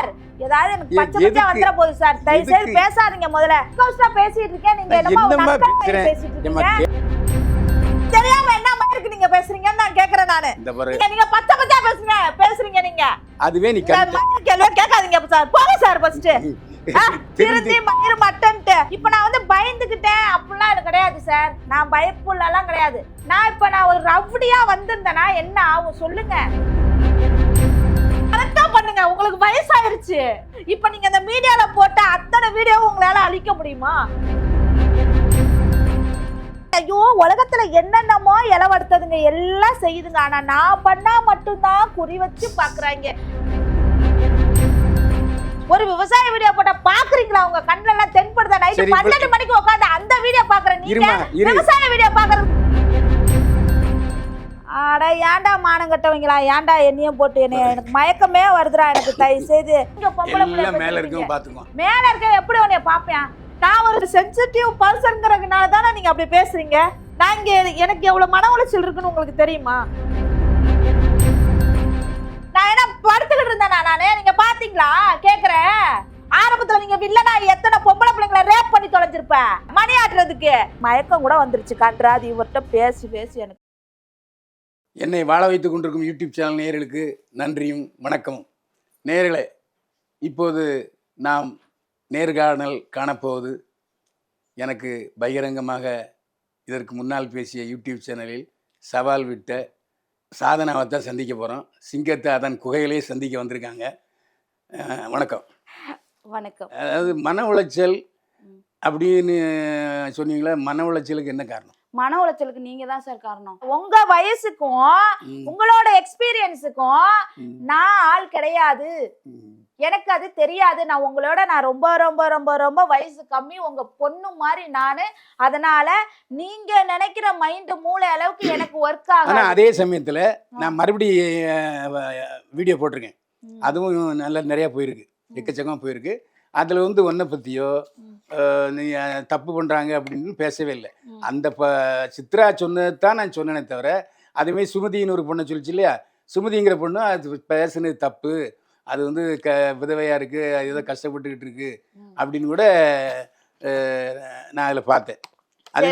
Sir. ஏதாவது எனக்கு பச்சை பச்சையா எதுக்கு? வந்துட போகுது சார். தயவு செய்து? பேசாதீங்க முதல்ல. கௌஸ்டா பேசிட்டு இருக்கேன். நீங்க என்னமோ? பேசிட்டு இருக்கீங்க? தெரியாம என்ன மாதிரி நீங்க பேசுறீங்கன்னு நான் கேக்குறேன் நானு. நீங்க பச்சை பச்சையா பேசுங்க. பேசுறீங்க நீங்க. அதுவே நீ கேள்வியா கேட்காதீங்க சார். போங்க சார் ஃபர்ஸ்ட் திருந்தி மயிறு மட்டன்ட்டு. இப்ப நான் வந்து பயந்துகிட்டேன். அப்படிலாம் எனக்கு கிடையாது சார். நான் பயப்புள்ளலாம் கிடையாது. நான் இப்ப நான் ஒரு ரவுடியா வந்திருந்தேனா என்ன ஆகும்? சொல்லுங்க. கரெக்டா பண்ணுங்க. உங்களுக்கு வயசாயிருச்சு இப்ப நீங்க இந்த மீடியால போட்ட அத்தனை வீடியோ உங்களால அழிக்க முடியுமா? ஐயோ உலகத்துல என்னென்னமோ இளவடுத்ததுங்க எல்லாம் செய்யுதுங்க. ஆனா நான் பண்ணா மட்டும்தான் குறி வச்சு பாக்குறாங்க. ஒரு விவசாய வீடியோ போட்டா பாக்குறீங்களா? உங்க கண்ணுல எல்லாம் தென்படுதா? நைட்டு பன்னெண்டு மணிக்கு உட்காந்து அந்த வீடியோ பாக்குறேன். நீங்க விவசாய வீடியோ பாக்குறது அட ஏன்டா மானம் கட்டவங்களா? ஏன்டா என்னையும் போட்டு என்ன எனக்கு மயக்கமே வருதுடா எனக்கு தயவு செய்து இங்க பொம்பளை பிள்ளை எல்லாம் மேல. இருக்கும் பாத்துக்கோ. மேல இருக்க எப்படி உன்னைய பாப்பேன் நான் ஒரு சென்சிட்டிவ் பர்சன்ங்கிறதுனால தானே நீங்க அப்படி பேசுறீங்க? நான் இங்க எனக்கு எவ்வளவு மன உளைச்சல் இருக்குன்னு உங்களுக்கு தெரியுமா? நான் என்ன படுத்துக்கிட்டு இருந்தேனா நானு? நீங்க பாத்தீங்களா? கேக்குறேன். ஆரம்பத்துல நீங்க வில்லனா எத்தனை பொம்பளை பிள்ளைங்களை ரேப் பண்ணி தொலைஞ்சிருப்ப? மணி ஆட்டுறதுக்கு மயக்கம் கூட வந்துருச்சு கன்றாது. இவர்கிட்ட பேசி பேசி எனக்கு என்னை வாழ வைத்துக் கொண்டிருக்கும் யூடியூப் சேனல் நேயர்களுக்கு நன்றியும் வணக்கமும் நேயர்களே இப்போது நாம் நேர்காணல் காணப்போவது எனக்கு பகிரங்கமாக இதற்கு முன்னால் பேசிய யூடியூப் சேனலில் சவால் விட்ட சாதனாவை தான் சந்திக்க போகிறோம் சிங்கத்தை அதன் குகையிலே சந்திக்க வந்திருக்காங்க. வணக்கம். வணக்கம். அதாவது மன உளைச்சல் அப்படின்னு சொன்னீங்களா மன உளைச்சலுக்கு என்ன காரணம்? மன உளைச்சலுக்கு நீங்க தான் சார் காரணம். உங்க வயசுக்கும் உங்களோட எக்ஸ்பீரியன்ஸுக்கும் நான் ஆள் கிடையாது. எனக்கு அது தெரியாது. நான் உங்களோட நான் ரொம்ப ரொம்ப ரொம்ப ரொம்ப வயசு கம்மி. உங்க பொண்ணு மாதிரி நானு. அதனால நீங்க நினைக்கிற மைண்ட் மூளை அளவுக்கு எனக்கு ஒர்க் ஆகும் அதே சமயத்துல நான் மறுபடியும் வீடியோ போட்டிருக்கேன். அதுவும் நல்லா நிறைய போயிருக்கு. எக்கச்சக்கமாக போயிருக்கு. அதில் வந்து ஒன்றை பற்றியோ. நீ தப்பு பண்ணுறாங்க அப்படின்னு பேசவே இல்லை. அந்த ப சித்ரா சொன்னது தான் நான் சொன்னேனே தவிர அதுமாரி சுமதின்னு ஒரு பொண்ணை சொல்லிச்சு இல்லையா சுமதிங்கிற பொண்ணு அது பேசுனது தப்பு அது வந்து க விதவையாக இருக்குது அது ஏதோ கஷ்டப்பட்டுக்கிட்டு இருக்கு ம். அப்படின்னு கூட நான் அதில் பார்த்தேன் சரி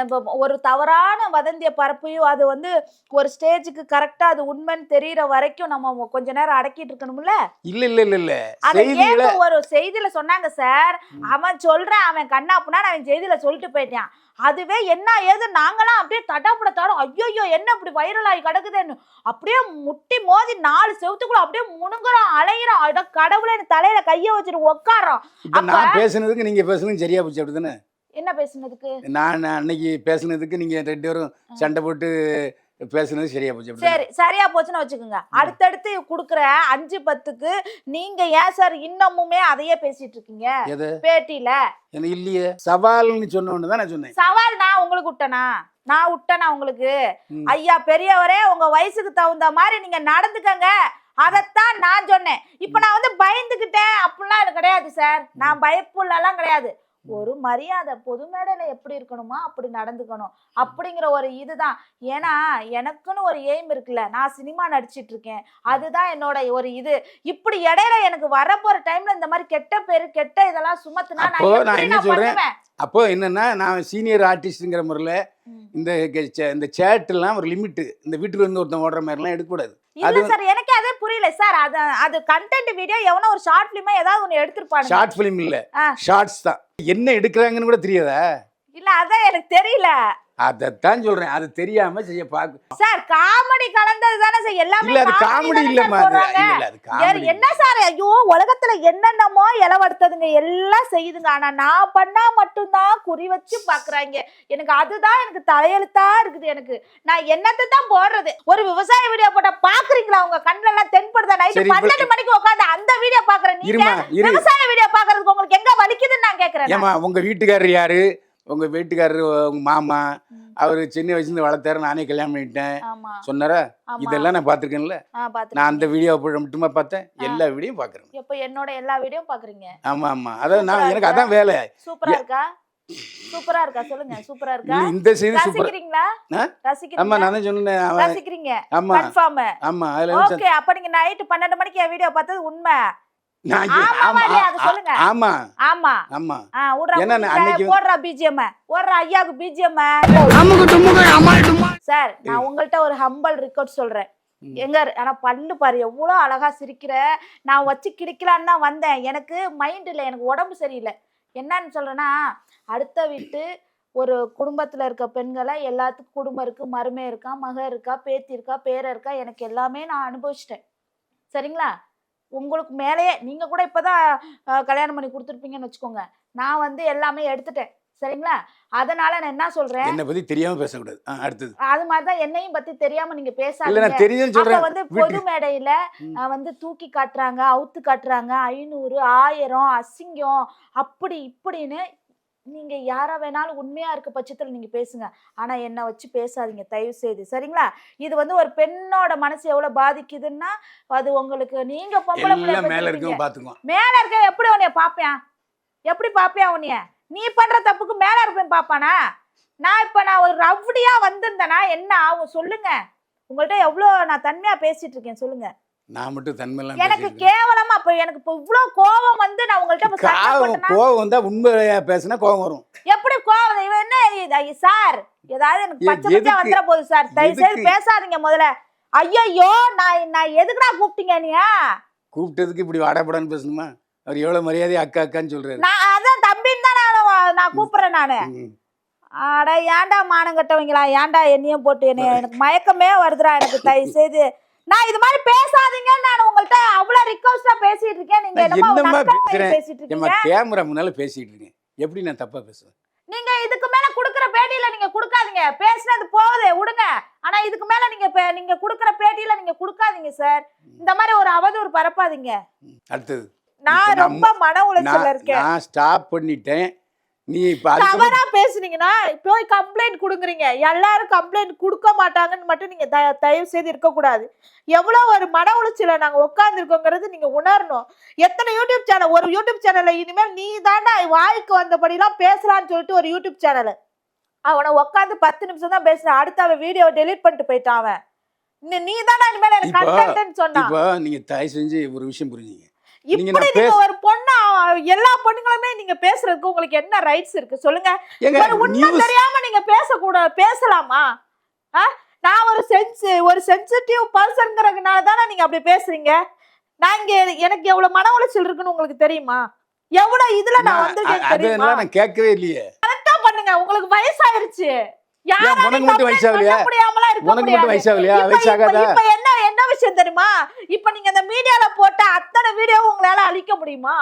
இப்ப ஒரு தவறான வதந்திய பரப்பையும் அது வந்து ஒரு ஸ்டேஜுக்கு கரெக்டா அது உண்மைன்னு தெரியற வரைக்கும் நம்ம கொஞ்ச நேரம் அடக்கிட்டு இருக்கணும்ல? இல்லை இல்லை இல்லை இல்லை. அத ஒரு செய்தியில சொன்னாங்க சார். அவன் சொல்றான் அவன் கண்ணாப்புனா அவன் செய்தியில சொல்லிட்டு போயிட்டான். அதுவே என்ன ஏது நாங்களாம் அப்படியே தட்டாப்புட தடம் ஐயோ என்ன இப்படி வைரல் ஆகி கிடக்குதுன்னு. அப்படியே முட்டி மோதி நாலு செவத்துக்குள்ள அப்படியே முணுங்குறோம் அலையிறோம் அட கடவுளே தலையில கைய வச்சுட்டு அப்ப- நான் பேசுனதுக்கு நீங்க பேசுனது சரியா போச்சு அப்படிதானே? என்ன பேசுனதுக்கு? நான் அன்னைக்கு பேசுனதுக்கு நீங்க ரெண்டு பேரும் சண்டை போட்டு பேசுனது சரியா போச்சு? சரி சரியா போச்சுன்னு வச்சுக்கோங்க. அடுத்தடுத்து குடுக்குற அஞ்சு பத்துக்கு நீங்க ஏன் சார் இன்னமுமே அதையே பேசிட்டு இருக்கீங்க? பேட்டியில. இல்லையே. சவால்னு சொன்ன தான் நான் சொன்னேன். சவால் நான் உங்களுக்கு விட்டனா? நான் விட்டனா உங்களுக்கு. ஐயா பெரியவரே உங்க வயசுக்கு தகுந்த மாதிரி நீங்க நடந்துக்கங்க. அதைத்தான் நான் சொன்னேன். இப்ப நான் வந்து பயந்துகிட்டேன் அப்படிலாம் எனக்கு கிடையாது சார். நான் பயப்புள்ளலாம் கிடையாது. ஒரு மரியாதை பொது மேடையில எப்படி இருக்கணுமோ? அப்படி நடந்துக்கணும். அப்படிங்கிற ஒரு இதுதான். ஏன்னா எனக்குன்னு ஒரு எய்ம் இருக்குல்ல. நான் சினிமா நடிச்சிட்டு இருக்கேன் அதுதான் என்னோட ஒரு இது. இப்படி இடையில எனக்கு வரப்போற டைம்ல இந்த மாதிரி கெட்ட பேரு கெட்ட இதெல்லாம் சுமத்துனா நான் என்ன சொல்றேன்? அப்போ என்னன்னா நான் சீனியர் ஆர்டிஸ்ட்ங்கிற முறையில். இந்த இந்த சேட்டெல்லாம் ஒரு லிமிட்டு. இந்த வீட்டுல இருந்து ஒருத்தன் ஓடுற மாதிரிலாம் எடுக்கக்கூடாது. இல்ல சார் எனக்கு அதே புரியல சார். அது அது கண்டென்ட் வீடியோ எவனோ ஒரு ஷார்ட் பிலிமா ஏதாவது ஒன்னு எடுத்திருப்பாங்க ஷார்ட் ஃபிலிம் இல்லை. ஷார்ட்ஸ் தான். என்ன எடுக்கிறாங்கன்னு கூட தெரியாதா? இல்ல அதான் எனக்கு தெரியல. அதைத்தான் சொல்றேன். அது தெரியாம செய்ய பார்க்க சார் காமெடி கலந்தது தானே சார். எல்லாமே இல்ல அது காமெடி இல்லம்மா. இல்ல அது காமெடி என்ன சார்? ஐயோ உலகத்துல என்னென்னமோ இளவடுத்ததுங்க எல்லாம் செய்யுதுங்க ஆனா நான் பண்ணா மட்டும்தான் குறி வச்சு பாக்குறாங்க. எனக்கு அதுதான் எனக்கு தலையெழுத்தா இருக்குது எனக்கு. நான் என்னத்தை தான் போடுறது? ஒரு விவசாய வீடியோ போட்டா பாக்குறீங்களா? உங்க கண்ணுல எல்லாம் தென்படுதா? நைட்டு பன்னெண்டு மணிக்கு உட்காந்து அந்த வீடியோ பாக்குறேன். நீங்க விவசாய வீடியோ பாக்குறதுக்கு உங்களுக்கு எங்க வலிக்குதுன்னு நான் கேக்குறேன். ஏமா உங்க வீட்டுக்காரர் யாரு? உங்க வீட்டுக்காரர் உங்க மாமா. அவர் சின்ன வயசுல வளர்த்தாரு நானே கல்யாணம் பண்ணிட்டேன் சொன்னாரா? இதெல்லாம் நான் பார்த்துருக்கேன்ல. ஆ, பாத்துருக்கேன். நான் அந்த வீடியோ மட்டுமா பார்த்தேன். எல்லா வீடியோவும் பார்க்குறேன். இப்ப என்னோட எல்லா வீடியோ பாக்குறீங்க ஆமா ஆமா. அதாவது நான் எனக்கு அதான் வேலை. சூப்பரா இருக்கா? சூப்பரா இருக்கா? சொல்லுங்க சூப்பரா இருக்கா? இந்த சூப்பர் ரசிக்கிறீங்களா? ஆ? ஆமா நான் சொன்னேன் ரசிக்கிறீங்க. ஆமா. கன்ஃபார்ம் ஆமா அதுல ஓகே அப்ப நீங்க நைட் பன்னெண்டு மணிக்கு என் வீடியோ பார்த்தது உண்மை. ஆமா. ஆமா. ஆமா. போடுறா பிஜிஎம் போடுறா ஐயாக்கு பிஜிஎம் சார் நான் உங்கள்ட்ட ஒரு ஹம்பல் ரெக்கார்ட் சொல்றேன். எங்க ஆனா பல்லு பாரு எவ்வளவு அழகா சிரிக்கிற. நான் வச்சு கிடிக்கலான்னு தான் வந்தேன். எனக்கு மைண்ட் இல்லை எனக்கு உடம்பு சரியில்லை. என்னன்னு சொல்றேன்னா அடுத்த வீட்டு ஒரு குடும்பத்துல இருக்க பெண்களை எல்லாத்துக்கும் குடும்பம் இருக்கு மருமை இருக்கா மக இருக்கா பேத்தி இருக்கா பேர இருக்கா எனக்கு எல்லாமே நான் அனுபவிச்சிட்டேன். சரிங்களா? உங்களுக்கு மேலேயே நீங்க கூட இப்பதான் அஹ், கல்யாணம் பண்ணி கொடுத்துருப்பீங்கன்னு வச்சுக்கோங்க. நான் வந்து எல்லாமே எடுத்துட்டேன். சரிங்களா? அதனால நான் என்ன சொல்றேன்? என்னை பத்தி தெரியாம பேசக்கூடாது. அடுத்தது. அது மாதிரிதான் என்னையும் பத்தி தெரியாம நீங்க பேசாதீங்க. வந்து பொது மேடையில வந்து தூக்கி காட்டுறாங்க அவுத்து காட்டுறாங்க ஐநூறு ஆயிரம் அசிங்கம் அப்படி இப்படின்னு நீங்க யாரா வேணாலும் உண்மையா இருக்க பட்சத்துல நீங்க பேசுங்க. ஆனா என்ன வச்சு பேசாதீங்க. தயவு செய்து சரிங்களா? இது வந்து ஒரு பெண்ணோட மனசு எவ்வளவு பாதிக்குதுன்னா அது உங்களுக்கு நீங்க பொம்பளை மேல இருக்க எப்படி உன்னைய பாப்பேன் எப்படி பாப்பியா உன்னைய? நீ பண்ற தப்புக்கு மேல இருப்பேன் பாப்பானா? நான் இப்ப நான் ஒரு ரவுடியா வந்திருந்தேனா என்ன ஆகும்? சொல்லுங்க. உங்கள்ட்ட எவ்வளவு நான் தன்மையா பேசிட்டு இருக்கேன். சொல்லுங்க. நான் மட்டும் தன்மையெல்லாம் எனக்கு கேவலமா அப்ப எனக்கு இப்ப இவ்வளவு கோபம் வந்து நான் கோவம் போட்டேன்னா கோவம் வந்தா உண்மையா பேசினா கோவம் வரும். எப்படி கோவம் இவன் என்ன? சார் ஏதாவது எனக்கு பச்சை பச்சையா? வந்துட போகுது சார். தயவு செய்து? பேசாதீங்க முதல்ல. ஐயோ நான் நான் எதுக்குடா கூப்பிட்டீங்க நீ? கூப்பிட்டதுக்கு இப்படி வாடப்படான்னு பேசணுமா? அவர் எவ்வளவு மரியாதை அக்கா அக்கான்னு சொல்றாரு. நான் அதான் தம்பின்னு தான் நான் நான் கூப்பிடுறேன் நானு. அட ஏன்டா மானம் கட்டவங்களா? ஏன்டா என்னையும் போட்டு என்னைய? எனக்கு மயக்கமே வருதுடா எனக்கு தயவு செய்து நான் இது மாதிரி பேசாதீங்கன்னு நான் உங்கள்ட்ட அவ்வளவு ரிக்வஸ்டா பேசிட்டு இருக்கேன். நீங்க என்னமோ? பேசிட்டு இருக்கீங்க. கேமரா முன்னால பேசிட்டு இருக்கேன். எப்படி நான் தப்பா பேசுவேன்? நீங்க இதுக்கு மேல குடுக்குற பேட்டியில நீங்க குடுக்காதீங்க. பேசினது போகுது விடுங்க. ஆனா இதுக்கு மேல நீங்க நீங்க குடுக்குற பேட்டியில நீங்க குடுக்காதீங்க சார். இந்த மாதிரி ஒரு அவதூறு பரப்பாதீங்க. அடுத்தது. நான் ரொம்ப மன உளைச்சல்ல நான் இருக்கேன். நான் ஸ்டாப் பண்ணிட்டேன். நீ தவறா பேசுனீங்கன்னா போய் கம்ப்ளைண்ட் கொடுக்குறீங்க எல்லாரும் கம்ப்ளைண்ட் கொடுக்க மாட்டாங்கன்னு மட்டும் நீங்க தயவு செய்து இருக்கக்கூடாது எவ்வளவு ஒரு மன உளைச்சல நாங்க உட்கார்ந்துருக்கோங்கிறது நீங்க உணரணும். எத்தனை யூடியூப் சேனல் ஒரு யூடியூப் சேனல்ல இனிமேல் நீ தாண்டா வாய்க்கு வந்தபடிலாம் பேசலாம்னு சொல்லிட்டு ஒரு யூடியூப் சேனல் அவனை உட்காந்து பத்து நிமிஷம் தான் பேசுறான் அடுத்து அவன் வீடியோ டெலீட் பண்ணிட்டு போயிட்டான் அவன். நீ- தாண்டா இனிமேல் எனக்கு கண்டென்ட்னு சொன்னான். இப்போ நீங்க தயவு செஞ்சு ஒரு விஷயம் புரிஞ்சுங்க. இப்படி நீங்க ஒரு பொண்ணா எல்லா பொண்ணுங்களுமே நீங்க பேசுறதுக்கு உங்களுக்கு என்ன ரைட்ஸ் இருக்கு? சொல்லுங்க. உண்மை தெரியாம நீங்க பேசக்கூடாது பேசலாமா? நான் ஒரு சென்ஸ் ஒரு சென்சிட்டிவ் பர்சன்ங்கிறதுனால தானே நீங்க அப்படி பேசுறீங்க? நான் இங்க எனக்கு எவ்வளவு மன உளைச்சல் இருக்குன்னு உங்களுக்கு தெரியுமா? எவ்வளவு இதுல நான் வந்திருக்கேன் தெரியுமா? நான் கேட்கவே இல்லையே. கரெக்டா பண்ணுங்க. உங்களுக்கு வயசாயிருச்சு. உனக்கு மட்டும் வயசாகலையா? உனக்கு மட்டும். வயசாகலையா? வயசாகாதா இப்ப- இப்ப என்ன என்ன விஷயம் தெரியுமா? இப்ப நீங்க இந்த மீடியால போட்ட அத்தனை வீடியோ உங்களால அழிக்க முடியுமா?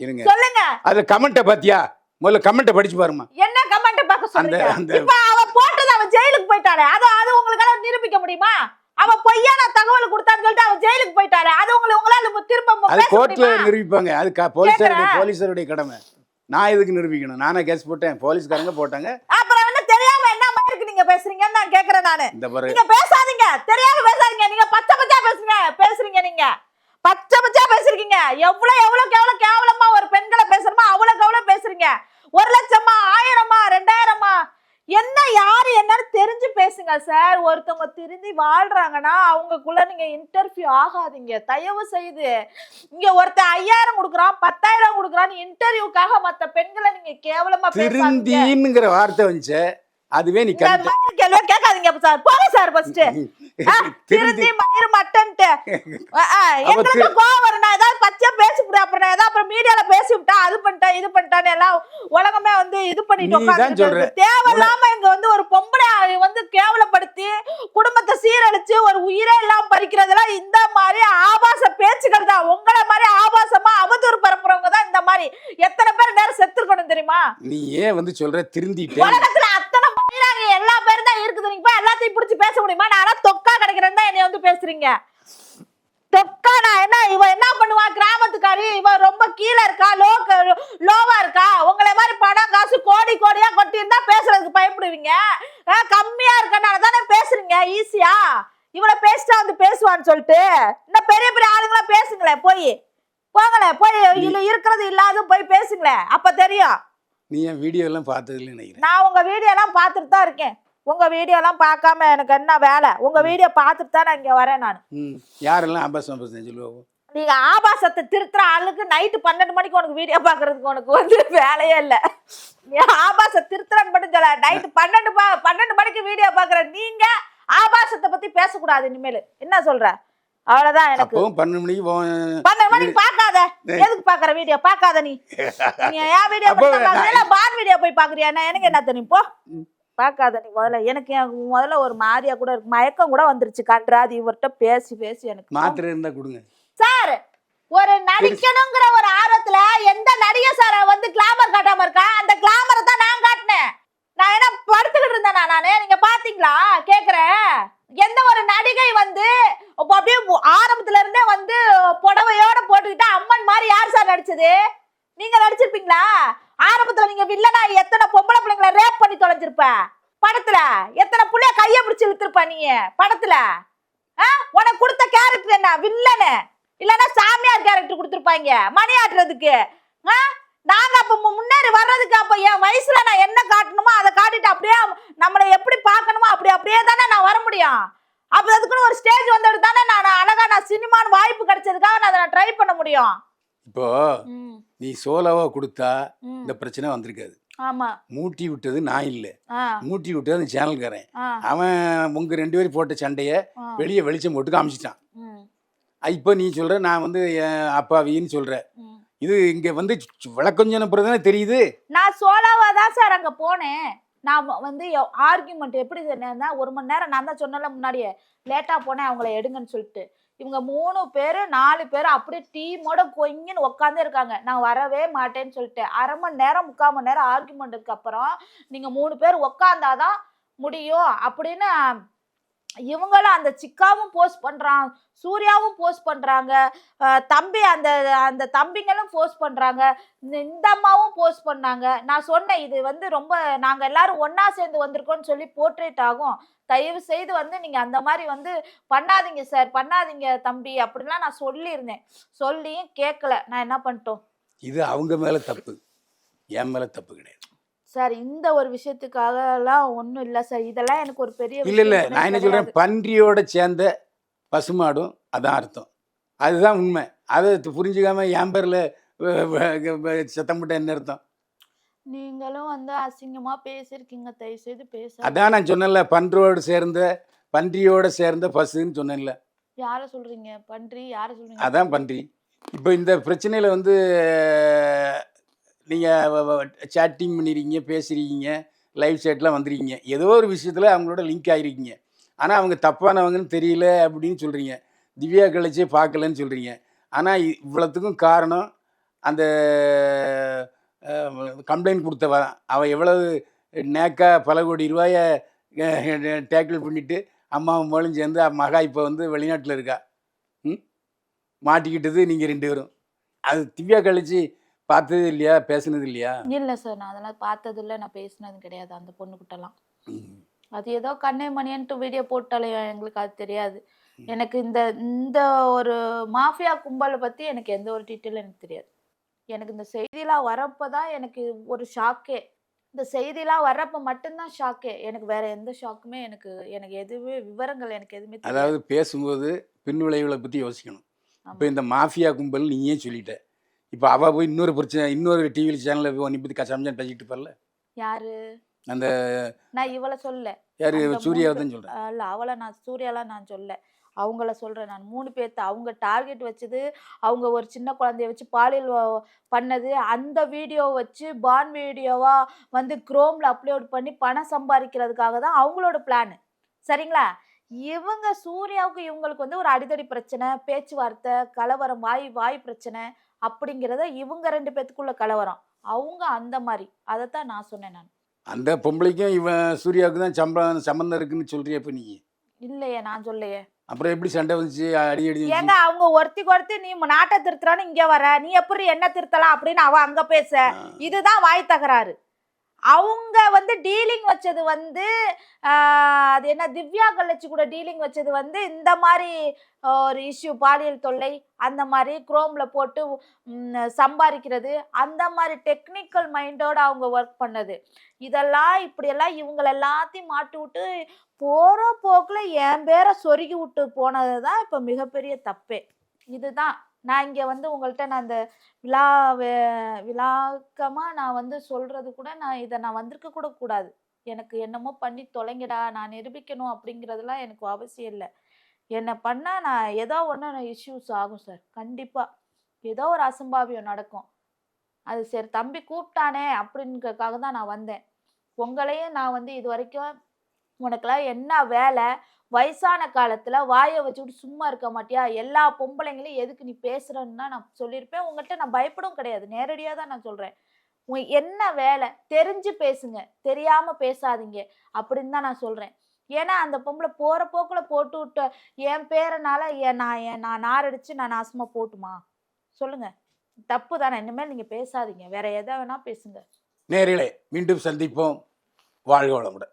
இருங்க. சொல்லுங்க. அதுல கமெண்ட்டை பாத்தியா? முதல்ல கமெண்ட்டை படிச்சு பாருமா என்ன கமெண்ட் பார்க்க அந்த சொல்றீங்க? அந்த இப்ப அவ போட்டது அவன் ஜெயிலுக்கு போயிட்டாரு அது அது உங்களால நிரூபிக்க முடியுமா? அவ பொய்யான தகவல் கொடுத்தான்னு சொல்லிட்டு அவன் ஜெயிலுக்கு போயிட்டாரு அது உங்களை உங்களால திரும்ப அது கோர்ட்ல நிரூபிப்பாங்க. அது போலீஸாருடைய. போலீஸாருடைய கடமை. நான் எதுக்கு நிரூபிக்கணும்? நானே கேஸ் போட்டேன். போலீஸ்காரங்க போட்டாங்க. அப்புறம் என்ன தெரியாம என்ன மயிருக்கு நீங்க பேசுறீங்கன்னு நான் கேக்குறேன் நானு. நீங்க பேசாதீங்க நீங்க பச்சை பச்சா பேசுங்க பேசுறீங்க நீங்க பச்சை பச்சா எவ்வளவு எவ்வளவுக்கு எவ்வளவு கேவலமா ஒரு பெண்களை பேசுறோமோ அவ்வளவுக்கு எவ்வளவு பேசுறீங்க. ஒரு லட்சமா ஆயிரமா ரெண்டாயிரமா? என்ன யாரு என்னன்னு தெரிஞ்சு பேசுங்க சார் ஒருத்தவங்க திருந்தி வாழ்றாங்கன்னா அவங்களுக்குள்ள நீங்க இன்டர்வியூ ஆகாதீங்க. தயவு செய்து இங்க ஒருத்தன் ஐயாயிரம் கொடுக்குறான் பத்தாயிரம் கொடுக்குறான்னு இன்டர்வியூக்காக மத்த பெண்களை நீங்க கேவலமா பேசாதீங்க. திருந்தின்னுங்கிற வார்த்தை வந்துச்சு. அதுவே நீ கேள்வியா கேட்காதீங்க சார் போங்க சார் ஃபர்ஸ்ட் திருந்தி மயிறு மட்டன்ட்டு. எங்களுக்கு கோவம் வரும். நான் ஏதாவது பச்சையா பேசி விட்டேன் அப்புறம் நான் ஏதாவது அப்புறம் மீடியால பேசி விட்டேன் அது பண்ணிட்டேன் இது பண்ணிட்டேன்னு எல்லாம் உலகமே வந்து இது பண்ணிட்டு. இருக்கு. தேவையில்லாம இங்க வந்து ஒரு பொம்பளை வந்து கேவலப்படுத்தி குடும்பத்தை சீரழிச்சு ஒரு உயிரே இல்லாம பறிக்கிறதெல்லாம் இந்த மாதிரி ஆபாச பேச்சுக்கள் தான். உங்களை மாதிரி ஆபாசமா அவதூறு பரப்புறவங்க தான் இந்த மாதிரி. எத்தனை பேர் நேரம் செத்துருக்கணும் தெரியுமா? நீ ஏன் வந்து சொல்ற? திருந்திட்டேன். உலகத்துல அத்தனை எல்லா பேரும் தான் இருக்குது. நீங்க போய் எல்லாத்தையும் பிடிச்சி பேச முடியுமா? நான் தொக்கா கிடைக்கிறேன்னு தான் என்னைய வந்து பேசுறீங்க. தொக்கா நான் என்ன இவ என்ன பண்ணுவா? கிராமத்துக்காரி இவ ரொம்ப கீழே இருக்கா? லோ லோவா இருக்கா? உங்களை மாதிரி பணம் காசு கோடி கோடியா கொட்டி இருந்தா பேசுறதுக்கு பயப்படுவீங்க. கம்மியா இருக்கனால தானே பேசுறீங்க ஈஸியா? இவளை பேசிட்டா வந்து பேசுவான்னு சொல்லிட்டு. இன்னும் பெரிய பெரிய ஆளுங்களா பேசுங்களேன் போய். போங்களேன் போய். இல்ல இருக்கிறது இல்லாத போய் பேசுங்களேன் அப்ப தெரியும். நீ என் வீடியோ எல்லாம் நினைக்கிறேன். நான் உங்க வீடியோ எல்லாம் பார்த்துட்டு தான் இருக்கேன். உங்க வீடியோ எல்லாம் பார்க்காம எனக்கு என்ன வேலை? உங்க வீடியோ பார்த்துட்டு தான் நான் இங்க வரேன் நான். யாரெல்லாம் அபாஸ் சொல்லுவோம் நீங்க ஆபாசத்தை திருத்துற ஆளுக்கு நைட்டு பன்னெண்டு மணிக்கு உனக்கு வீடியோ பாக்குறதுக்கு உனக்கு வந்து வேலையே இல்ல. நீ ஆபாச திருத்துறன்னு மட்டும் சொல்ல நைட்டு பன்னெண்டு பன்னெண்டு மணிக்கு வீடியோ பாக்குற நீங்க ஆபாசத்தை பத்தி பேசக்கூடாது இனிமேல். என்ன சொல்ற? அவ்வளவுதான் எனக்கு. பன்னெண்டு மணிக்கு பன்னெண்டு மணிக்கு பாக்காத எதுக்கு பாக்குற வீடியோ? பாக்காத நீ. நீ ஏன் வீடியோ பான் வீடியோ போய் பாக்குறியா எனக்கு என்ன தெரியும்? போ. பாக்காத நீ முதல்ல. எனக்கு என் முதல்ல ஒரு மாதிரியா கூட இருக்கு. மயக்கம் கூட வந்துருச்சு. கன்றாது இவர்கிட்ட பேசி பேசி எனக்கு. மாத்திரை இருந்தா கொடுங்க. சார் ஒரு நடிக்கணுங்கிற ஒரு ஆர்வத்துல எந்த நடிகை சார் வந்து கிளாமர் காட்டாம இருக்கா? அந்த கிளாமரை தான் நான் காட்டினேன். நான் என்ன படுத்துக்கிட்டு இருந்தேனா நானு? நீங்க பாத்தீங்களா? கேக்குறேன். எந்த ஒரு நடிகை வந்து அப்படியே ஆரம்பத்துல இருந்தே வந்து புடவையோட போட்டுக்கிட்டு அம்மன் மாதிரி யார் சார் நடிச்சது? நீங்க நடிச்சிருப்பீங்களா? ஆரம்பத்துல நீங்க வில்லனா எத்தனை பொம்பளை பிள்ளைங்களை ரேப் பண்ணி தொலைஞ்சிருப்ப? படத்துல எத்தனை புள்ளைய கைய பிடிச்சு இழுத்திருப்ப நீ? படத்துல. ஆ? உனக்கு கொடுத்த கேரக்டர் என்ன? வில்லனு இல்லைன்னா சாமியார் கேரக்டர் கொடுத்துருப்பாங்க. மணி ஆட்டுறதுக்கு. ஆ? நாங்க அப்ப முன்னேறி வர்றதுக்கு அப்ப என் வயசுல நான் என்ன காட்டணுமோ அதை காட்டிட்டு அப்படியே நம்மளை எப்படி பார்க்கணுமோ அப்படி அப்படியே தானே நான் வர முடியும். அப்ப அதுக்குன்னு ஒரு ஸ்டேஜ் வந்தது தானே நான் அழகா நான் சினிமான்னு வாய்ப்பு கிடைச்சதுக்காக நான் அதை நான் ட்ரை பண்ண முடியும். இப்போ நீ சோலோவா கொடுத்தா. இந்த பிரச்சனை வந்திருக்காது. மூட்டி விட்டது நான் இல்லை. மூட்டி விட்டது அந்த சேனல்காரன். அவன் உங்க ரெண்டு பேரும் போட்ட சண்டையை. வெளியே வெளிச்சம் போட்டு காமிச்சிட்டான். இப்போ நீ சொல்ற நான் வந்து அப்பாவின்னு சொல்ற. இது இங்க வந்து விளக்கஞ்சன தானே தெரியுது? நான் சோலாவா தான் சார் அங்க போனேன். நான் வந்து ஆர்கியூமெண்ட் எப்படி ஒரு மணி நேரம் நான் தான் சொன்னல முன்னாடியே. லேட்டா போனேன் அவங்கள எடுங்கன்னு சொல்லிட்டு. இவங்க மூணு பேர் நாலு பேர் அப்படியே டீமோட கொங்கின்னு உட்காந்து இருக்காங்க. நான் வரவே மாட்டேன்னு சொல்லிட்டு அரை மணி நேரம் முக்கால் மணி நேரம் ஆர்குமெண்ட்டுக்கு அப்புறம் நீங்கள் மூணு பேர் உட்காந்தாதான் முடியும் அப்படின்னு இவங்களும் அந்த சிக்காவும் போஸ்ட் பண்ணுறான் சூர்யாவும் போஸ்ட் பண்ணுறாங்க தம்பி அந்த அந்த தம்பிங்களும் போஸ்ட் பண்ணுறாங்க இந்த இந்த அம்மாவும் போஸ்ட் பண்ணாங்க. நான் சொன்னேன் இது வந்து ரொம்ப நாங்கள் எல்லாரும் ஒன்றா சேர்ந்து வந்திருக்கோம்னு சொல்லி போர்ட்ரேட் ஆகும். தயவு செய்து வந்து நீங்கள் அந்த மாதிரி வந்து பண்ணாதீங்க சார் பண்ணாதீங்க தம்பி அப்படிலாம் நான் சொல்லியிருந்தேன். சொல்லியும் கேட்கல நான் என்ன பண்ணிட்டோம்? இது அவங்க மேல தப்பு. என் மேல தப்பு கிடையாது. சார் இந்த ஒரு விஷயத்துக்காகலாம் ஒன்றும் இல்லை சார். இதெல்லாம் எனக்கு ஒரு பெரிய இல்ல இல்ல. நான் என்ன. சொல்றேன்? பன்றியோட சேர்ந்த பசுமாடும் அதான் அர்த்தம். அதுதான் உண்மை. அதை புரிஞ்சுக்காம என் பேர்ல வ- வ- வ- சத்தம் போட்ட என்ன அர்த்தம்? நீங்களும் வந்து அசிங்கமா பேசியிருக்கீங்க. தயவு செய்து பேச அதான் நான் சொன்னேன்ல பன்றியோடு சேர்ந்த பன்றியோட சேர்ந்த பசுன்னு சொன்னேன்ல. யார சொல்றீங்க? பன்றி? யார சொல்றீங்க? அதான் பன்றி. இப்போ இந்த பிரச்சனையில் வந்து நீங்கள் சேட்டிங் பண்ணிருக்கீங்க பேசுகிறீங்க லைவ் சேட்லாம் வந்துருக்கீங்க. ஏதோ ஒரு விஷயத்தில் அவங்களோட லிங்க் ஆகிருக்கீங்க ஆனால் அவங்க தப்பானவங்கன்னு தெரியல அப்படின்னு சொல்கிறீங்க திவ்யா கழிச்சே பார்க்கலன்னு சொல்கிறீங்க ஆனால் இவ்வளோத்துக்கும் காரணம் அந்த கம்ப்ளைண்ட் கொடுத்தவ அவள் எவ்வளவு நேக்கா பல கோடி ரூபாயை டேக்கிள் பண்ணிவிட்டு அம்மாவும் மகளும் சேர்ந்து மகா இப்போ வந்து வெளிநாட்டில் இருக்கா? ம்? மாட்டிக்கிட்டது நீங்கள் ரெண்டு பேரும். அது திவ்யா கழிச்சு பார்த்தது இல்லையா? பேசுனது இல்லையா? இல்ல சார் நான் அதெல்லாம் பார்த்தது இல்ல நான் பேசினதும் கிடையாது. அந்த பொண்ணுகிட்டலாம். ம். அது ஏதோ கண்ணே மணியன்ட்டு வீடியோ போட்டாலே எங்களுக்கு அது தெரியாது. எனக்கு இந்த இந்த ஒரு மாஃபியா கும்பலை பத்தி எனக்கு எந்த ஒரு டீட்டெயிலும் எனக்கு தெரியாது. எனக்கு இந்த செய்திலாம் வரப்பதான் எனக்கு ஒரு ஷாக்கே இந்த செய்திலாம் வர்றப்ப மட்டும்தான் ஷாக்கே எனக்கு வேற எந்த ஷாக்குமே எனக்கு எனக்கு எதுவுமே விவரங்கள் எனக்கு எதுவுமே அதாவது பேசும்போது பின் விளைவுகளை பற்றி யோசிக்கணும். இப்போ இந்த மாஃபியா கும்பல் நீயே சொல்லிட்ட. இப்போ அவள் போய் இன்னொரு பிரச்சனை இன்னொரு டிவி சேனலில் போய் நீ பற்றி கசாமிச்சான் பேசிக்கிட்டு பாருல யாரு? அந்த நான் இவளை சொல்ல யார்? சூர்யாவை தான் சொல்கிறேன் இல்ல அவளை நான் சூர்யாலாம் நான் சொல்ல அவங்கள சொல்றேன் நான். மூணு பேர்த்த அவங்க டார்கெட் வச்சது அவங்க ஒரு சின்ன குழந்தைய வச்சு பாலியல் பண்ணது அந்த வீடியோ வச்சு பான் வீடியோவா வந்து குரோம்ல அப்லோட் பண்ணி பணம் சம்பாதிக்கிறதுக்காக தான் அவங்களோட பிளான் சரிங்களா? இவங்க சூர்யாவுக்கு இவங்களுக்கு வந்து ஒரு அடிதடி பிரச்சனை பேச்சுவார்த்தை கலவரம் வாய் வாய் பிரச்சனை அப்படிங்கிறத இவங்க ரெண்டு பேத்துக்குள்ள கலவரம். அவங்க அந்த மாதிரி. அதைத்தான் நான் சொன்னேன் நான். அந்த பொம்பளைக்கும் இவன் சூர்யாவுக்கு தான் சம்பளம் சம்மந்தம் இருக்குன்னு சொல்றிய இப்போ நீ? இல்லையே நான் சொல்லையே அப்புறம் எப்படி சண்டை வந்துச்சு? அடி அடி ஏங்க அவங்க ஒருத்திக்கு ஒருத்தி நீ நாட்டை திருத்துறான்னு இங்க வர. நீ எப்படி என்ன திருத்தலாம் அப்படின்னு அவ அங்க பேச. இதுதான் வாய் தகராறு. அவங்க வந்து டீலிங் வச்சது வந்து அது என்ன திவ்யா கலச்சி கூட டீலிங் வச்சது வந்து இந்த மாதிரி ஒரு இஷ்யூ பாலியல் தொல்லை அந்த மாதிரி குரோமில் போட்டு சம்பாதிக்கிறது அந்த மாதிரி டெக்னிக்கல் மைண்டோடு அவங்க ஒர்க் பண்ணது. இதெல்லாம் இப்படியெல்லாம் இவங்கள எல்லாத்தையும் மாட்டி விட்டு போகிற போக்கில் என் பேரை சொருகி விட்டு போனது தான் இப்போ மிகப்பெரிய தப்பே. இதுதான். நான் இங்கே வந்து உங்கள்கிட்ட நான் அந்த விழா விழாக்கமாக நான் வந்து சொல்கிறது கூட நான் இதை நான் வந்திருக்க கூட கூடாது. எனக்கு என்னமோ பண்ணி தொலைங்கடா நான் நிரூபிக்கணும் அப்படிங்கிறதுலாம் எனக்கு அவசியம் இல்லை. என்னை பண்ணால் நான் ஏதோ ஒன்று இஷ்யூஸ் ஆகும் சார் கண்டிப்பாக ஏதோ ஒரு அசம்பாவியம் நடக்கும். அது சரி தம்பி கூப்பிட்டானே அப்படின்றதுக்காக தான் நான் வந்தேன். உங்களையும் நான் வந்து இது வரைக்கும் உனக்கெல்லாம் என்ன வேலை? வயசான காலத்தில் வாயை வச்சுக்கிட்டு சும்மா இருக்க மாட்டியா? எல்லா பொம்பளைங்களையும் எதுக்கு நீ பேசுறன்னு தான் நான் சொல்லியிருப்பேன். உங்கள்கிட்ட நான் பயப்படவும் கிடையாது. நேரடியாக தான் நான் சொல்கிறேன் உங்க என்ன வேலை? தெரிஞ்சு பேசுங்க. தெரியாமல் பேசாதீங்க. அப்படின்னு தான் நான் சொல்கிறேன் ஏன்னா அந்த பொம்பளை போகிற போக்கில் போட்டு விட்ட என் பேரனால என் நான் என் நான் நாரடிச்சு நான் நாசமாக போட்டுமா? சொல்லுங்கள் தப்பு தானே. இனிமேல் நீங்கள் பேசாதீங்க. வேற எதை வேணால் பேசுங்க. நேரிலே மீண்டும் சந்திப்போம். வாழ்க வளமுடன்.